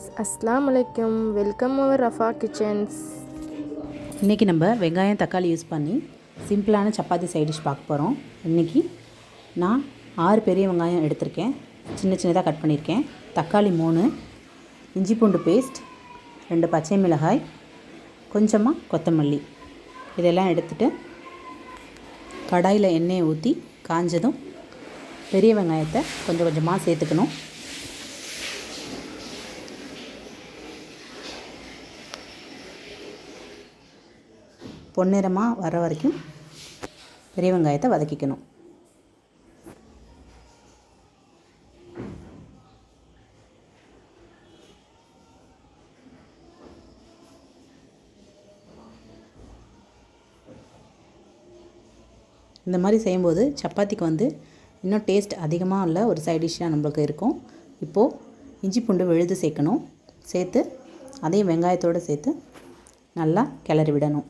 Friends அஸ்லாம் வலைக்கம் welcome அவர் Rafah kitchens. இன்றைக்கி நம்ம வெங்காயம் தக்காளி யூஸ் பண்ணி சிம்பிளான சப்பாத்தி சைட் டிஷ் பார்க்க போகிறோம் இன்றைக்கி நான் ஆறு பெரிய வெங்காயம் எடுத்திருக்கேன். சின்ன சின்னதாக கட் பண்ணியிருக்கேன். தக்காளி மூணு இஞ்சி பூண்டு பேஸ்ட் ரெண்டு பச்சை மிளகாய் கொஞ்சமாக கொத்தமல்லி. இதெல்லாம் எடுத்துகிட்டு கடாயில் எண்ணெயை ஊற்றி காஞ்சதும் பெரிய வெங்காயத்தை கொஞ்சம் கொஞ்சமாக சேர்த்துக்கணும். பொன்னிறமாக வர வரைக்கும் பெரிய வெங்காயத்தை வதக்கிக்கணும். இந்த மாதிரி செய்யும்போது சப்பாத்திக்கு வந்து இன்னும் டேஸ்ட் அதிகமாக உள்ள ஒரு சைட் டிஷ்ஷாக நம்மளுக்கு இருக்கும். இப்போது இஞ்சி பூண்டு விழுது சேர்க்கணும். சேர்த்து அதையும் வெங்காயத்தோடு சேர்த்து நல்லா கிளறி விடணும்.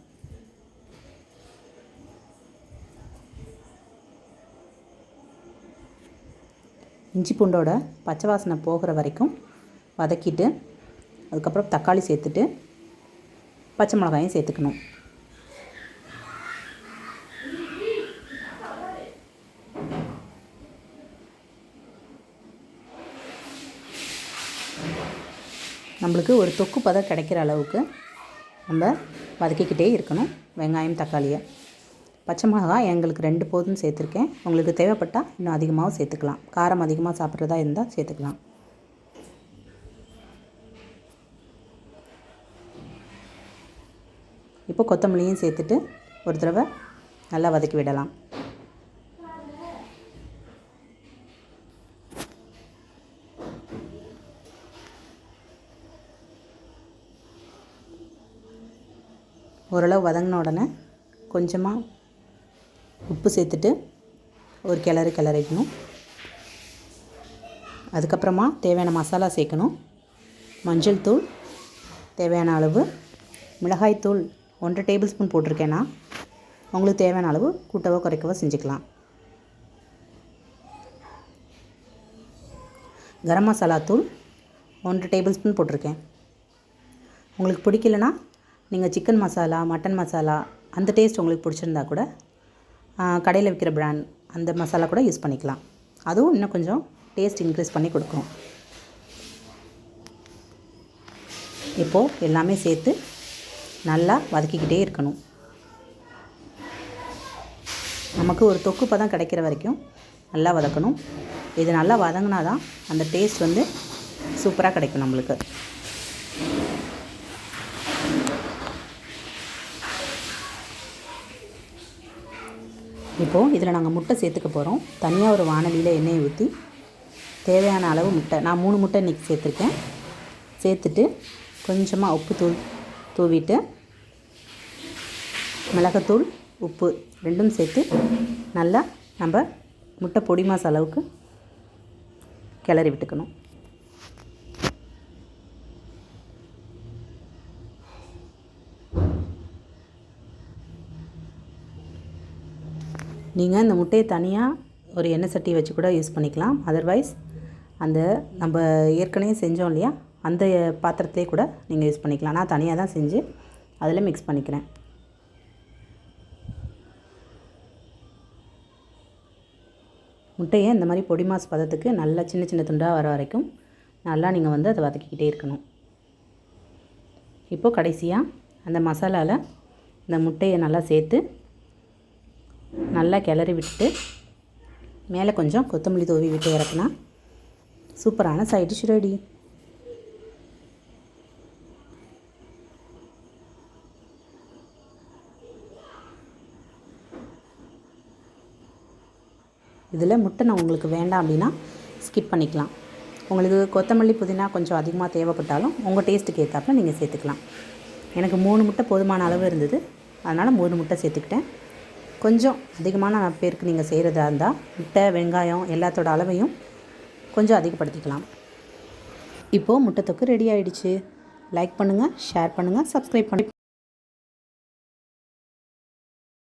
இஞ்சி பூண்டோட பச்சை வாசனை போகிற வரைக்கும் வதக்கிட்டு அதுக்கப்புறம் தக்காளி சேர்த்துட்டு பச்சை மிளகாயும் சேர்த்துக்கணும். நம்மளுக்கு ஒரு தொக்கு பதம் கிடைக்கிற அளவுக்கு நம்ம வதக்கிக்கிட்டே இருக்கணும் வெங்காயம் தக்காளியை. பச்சை மிளகாய் எங்களுக்கு ரெண்டு போதும் சேர்த்துருக்கேன். உங்களுக்கு தேவைப்பட்டால் இன்னும் அதிகமாகவும் சேர்த்துக்கலாம். காரம் அதிகமாக சாப்பிட்றதா இருந்தால் சேர்த்துக்கலாம். இப்போ கொத்தமல்லியும் சேர்த்துட்டு ஒரு தடவை நல்லா வதக்கி விடலாம். ஓரளவு வதங்கின உடனே கொஞ்சமாக உப்பு சேர்த்துட்டு ஒரு கிளறு கிளறிக்கணும் அதுக்கப்புறமா தேவையான மசாலா சேர்க்கணும். மஞ்சள் தூள் தேவையான அளவு மிளகாய் தூள் ஒன்றரை டேபிள் ஸ்பூன் போட்டிருக்கேன்னா உங்களுக்கு தேவையான அளவு கூட்டவோ குறைக்கவோ செஞ்சுக்கலாம். கரம் மசாலா தூள் ஒன்றரை டேபிள் ஸ்பூன் போட்டிருக்கேன். உங்களுக்கு பிடிக்கலனா நீங்கள் சிக்கன் மசாலா மட்டன் மசாலா அந்த டேஸ்ட் உங்களுக்கு பிடிச்சிருந்தா கூட கடையில் விற்கிற பிராண்ட் அந்த மசாலா கூட யூஸ் பண்ணிக்கலாம். அதுவும் இன்னும் கொஞ்சம் டேஸ்ட் இன்க்ரீஸ் பண்ணி கொடுக்கும். இப்போது எல்லாமே சேர்த்து நல்லா வதக்கிக்கிட்டே இருக்கணும். நமக்கு ஒரு தொக்குப்பை தான் கிடைக்கிற வரைக்கும் நல்லா வதக்கணும். இது நல்லா வதங்கினா தான் அந்த டேஸ்ட் வந்து சூப்பராக கிடைக்கும் நம்மளுக்கு. இப்போது இதில் நாங்கள் முட்டை சேர்த்துக்க போகிறோம். தனியாக ஒரு வானலியில் எண்ணெயை ஊற்றி தேவையான அளவு முட்டை நான் மூணு முட்டை இன்றைக்கி சேர்த்துருக்கேன். சேர்த்துட்டு கொஞ்சமாக உப்பு தூள் தூவிட்டு மிளகாத்தூள் உப்பு ரெண்டும் சேர்த்து நல்லா நம்ம முட்டை பொடி மாச அளவுக்கு கிளறி விட்டுக்கணும். நீங்கள் இந்த முட்டையை தனியாக ஒரு எண்ணெய் சட்டி வச்சு கூட யூஸ் பண்ணிக்கலாம். அதர்வைஸ் அந்த நம்ம ஏற்கனவே செஞ்சோம் இல்லையா? அந்த பாத்திரத்திலே கூட நீங்கள் யூஸ் பண்ணிக்கலாம். நான் தனியாக தான் செஞ்சு அதில் மிக்ஸ் பண்ணிக்கிறேன். முட்டையை இந்த மாதிரி பொடி மாஸ் பதத்துக்கு நல்லா சின்ன சின்ன துண்டாக வர வரைக்கும் நல்லா நீங்கள் வந்து அதை வதக்கிக்கிட்டே இருக்கணும். இப்போது கடைசியாக அந்த மசாலாவில் இந்த முட்டையை நல்லா சேர்த்து நல்லா கிளறி விட்டு மேலே கொஞ்சம் கொத்தமல்லி தூவி விட்டு இறக்குனா சூப்பரான சைட் டிஷ் ரெடி இதில் முட்டை நான் உங்களுக்கு வேண்டாம் அப்படின்னா ஸ்கிப் பண்ணிக்கலாம். உங்களுக்கு கொத்தமல்லி புதினா கொஞ்சம் அதிகமாக தேவைப்பட்டாலும் உங்கள் டேஸ்ட்டுக்கு ஏற்றாப்புல நீங்கள் சேர்த்துக்கலாம். எனக்கு மூணு முட்டை போதுமான அளவு இருந்தது. அதனால் மூணு முட்டை சேர்த்துக்கிட்டேன். கொஞ்சம் அதிகமான பேருக்கு நீங்கள் செய்கிறதா இருந்தால் முட்டை வெங்காயம் எல்லாத்தோட அளவையும் கொஞ்சம் அதிகப்படுத்திக்கலாம். இப்போது முட்டை தொக்கு ரெடி ஆகிடுச்சு லைக் பண்ணுங்கள் ஷேர் பண்ணுங்கள் சப்ஸ்கிரைப் பண்ணி